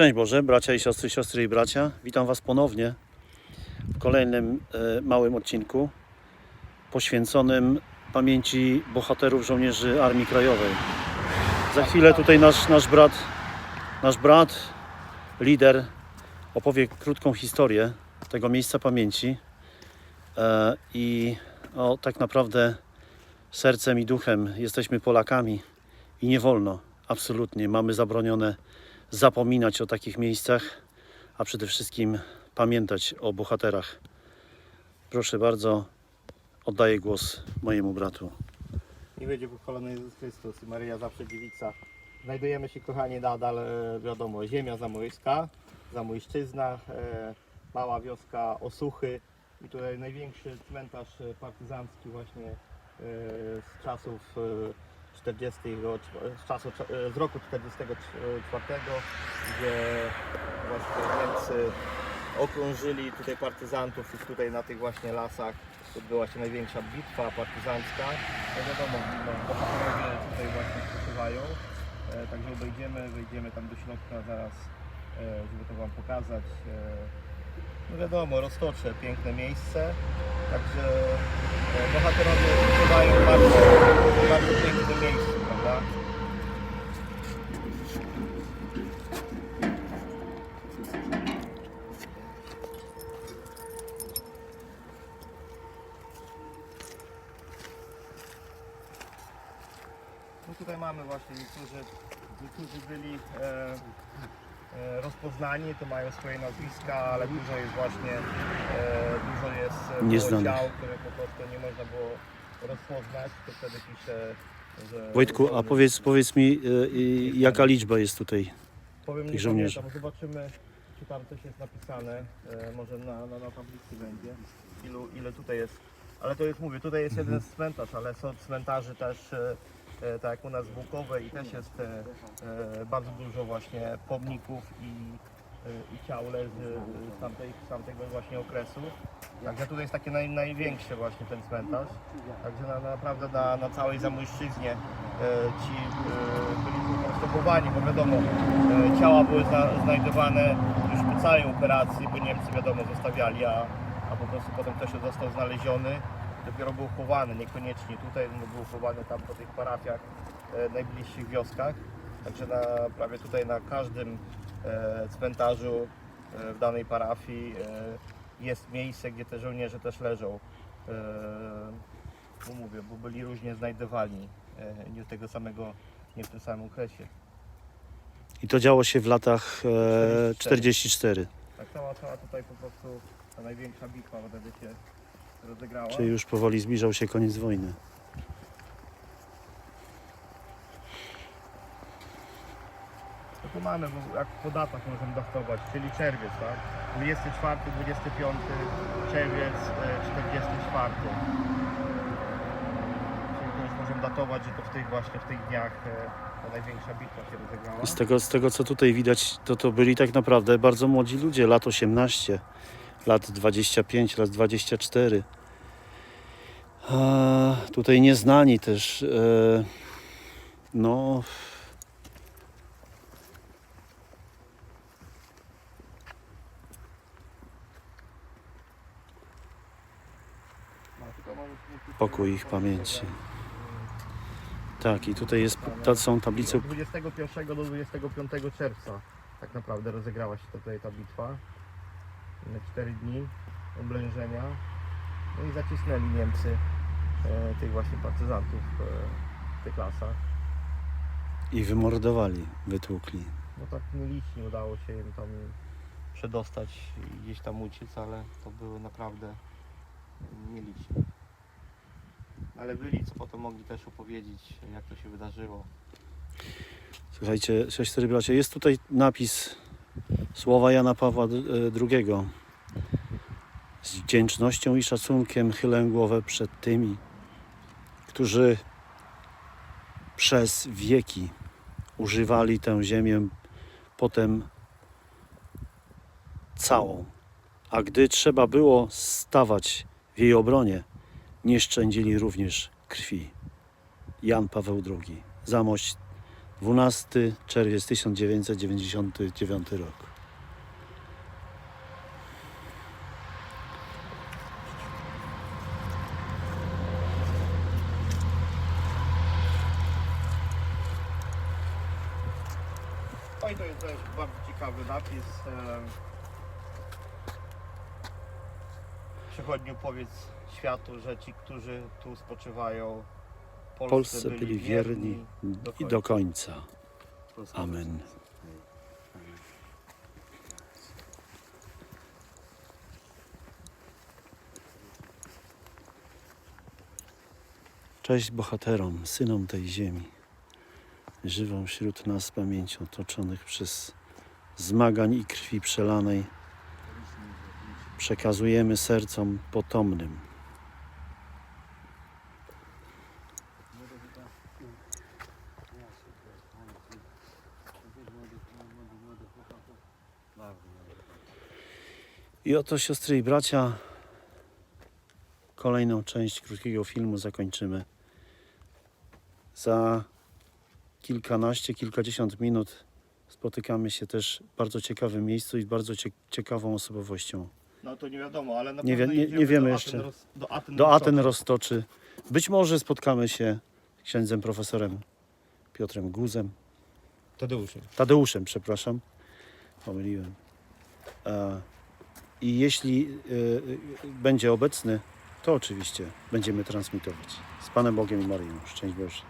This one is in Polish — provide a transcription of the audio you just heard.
Szczęść Boże, bracia i siostry, siostry i bracia. Witam Was ponownie w kolejnym e, małym odcinku poświęconym pamięci bohaterów żołnierzy Armii Krajowej. Za chwilę tutaj nasz, nasz brat, nasz brat, lider, opowie krótką historię tego miejsca pamięci. E, I o, tak naprawdę sercem i duchem jesteśmy Polakami i nie wolno, absolutnie, mamy zabronione zapominać o takich miejscach, a przede wszystkim pamiętać o bohaterach. Proszę bardzo, oddaję głos mojemu bratu. I będzie pochwalony Jezus Chrystus i Maryja zawsze dziewica. Znajdujemy się, kochani, nadal, e, wiadomo, ziemia zamojska, zamojszczyzna, e, mała wioska Osuchy i tutaj największy cmentarz e, partyzancki właśnie z czasów 40. go- z, czasu, z roku 44, gdzie właśnie Niemcy okrążyli tutaj partyzantów i tutaj na tych właśnie lasach odbyła się największa bitwa partyzancka. No wiadomo, no, tutaj właśnie spoczywają. E, także obejdziemy, wejdziemy tam do środka zaraz, e, żeby to Wam pokazać. E, no wiadomo, roztocze, piękne miejsce. Także e, bohaterowie w bardzo No tutaj mamy właśnie niektórzy, niektórzy byli e, e, rozpoznani, to mają swoje nazwiska, ale dużo jest właśnie, e, dużo jest e, było Nieznanych. ciał, które po prostu nie można było rozpoznać, to wtedy pisze, że... Wojtku, a powiedz, powiedz mi, y, y, jaka liczba jest tutaj? Powiem, tych nie żołnierzy. pamiętam, zobaczymy, czy tam coś jest napisane, e, może na, na, na tablicy będzie, ilu, ile tutaj jest. Ale to jest, mówię, tutaj jest Mhm. jeden cmentarz, ale są cmentarzy też, e, e, tak jak u nas w Bukowej też jest e, e, bardzo dużo właśnie pomników i, e, i ciał leży z, tamtej, z tamtego właśnie okresu. Także tutaj jest taki naj, największy właśnie ten cmentarz. Także na, naprawdę na, na całej Zamojszczyźnie e, ci e, byli po prostu bo wiadomo, e, ciała były zna, znajdowane już po całej operacji, bo Niemcy wiadomo zostawiali, a, a po prostu potem ktoś został znaleziony, dopiero był chowany, niekoniecznie tutaj, no, był chowany tam po tych parafiach, e, najbliższych wioskach. Także na, prawie tutaj na każdym e, cmentarzu e, w danej parafii e, jest miejsce, gdzie te żołnierze też leżą. E, bo mówię, bo byli różnie znajdowani, e, nie tego samego, nie w tym samym okresie. I to działo się w latach e, 44, Tak cała, cała tutaj po prostu ta największa bitwa wtedy się rozegrała. czyli już powoli zbliżał się koniec wojny. To tu mamy, bo jak po datach możemy datować, czyli czerwiec, tak? 24, 25 czerwiec, e, 44. Czyli to już możemy datować, że to w tych właśnie w tych dniach e, ta największa bitwa się rozegrała. Z tego, z tego co tutaj widać, to to byli tak naprawdę bardzo młodzi ludzie, lat 18, lat 25, lat 24. A tutaj nieznani też, e, no, pokój ich pamięci. Tak, i tutaj jest, to są tablice Od 21 do 25 czerwca tak naprawdę rozegrała się tutaj ta bitwa. Na 4 dni oblężenia. No i zacisnęli Niemcy e, tych właśnie partyzantów e, w tych lasach. i wymordowali, wytłukli. No tak nielicznie udało się im tam przedostać i gdzieś tam uciec, ale to były naprawdę nieliczni. Ale byli, co potem mogli też opowiedzieć, jak to się wydarzyło. Słuchajcie, siostry bracia, jest tutaj napis słowa Jana Pawła II. Z wdzięcznością i szacunkiem chylę głowę przed tymi, którzy przez wieki używali tę ziemię potem całą. A gdy trzeba było stawać w jej obronie, nie szczędzili również krwi. Jan Paweł II. Zamość 12 czerwiec 1999 rok. Oj, to jest też bardzo ciekawy napis. em, Przechodniu powiedz światu, że ci, którzy tu spoczywają, Polsce, Polsce byli wierni do i do końca. Polska Amen. Cześć bohaterom, synom tej ziemi. Żywą wśród nas pamięcią toczonych przez zmagań i krwi przelanej. Przekazujemy sercom potomnym. I oto siostry i bracia, kolejną część krótkiego filmu zakończymy. Za kilkanaście, kilkadziesiąt minut spotykamy się też w bardzo ciekawym miejscu i z bardzo cie- ciekawą osobowością. No to nie wiadomo, ale na Nie wie- pewno nie- nie wiemy do jeszcze. Aten, do Aten, Do Aten roztoczy. Być może spotkamy się z księdzem profesorem Piotrem Guzem, Tadeuszem. Tadeuszem, przepraszam, pomyliłem. E, I jeśli e, e, będzie obecny, to oczywiście będziemy transmitować. Z Panem Bogiem i Maryją. Szczęść Boże.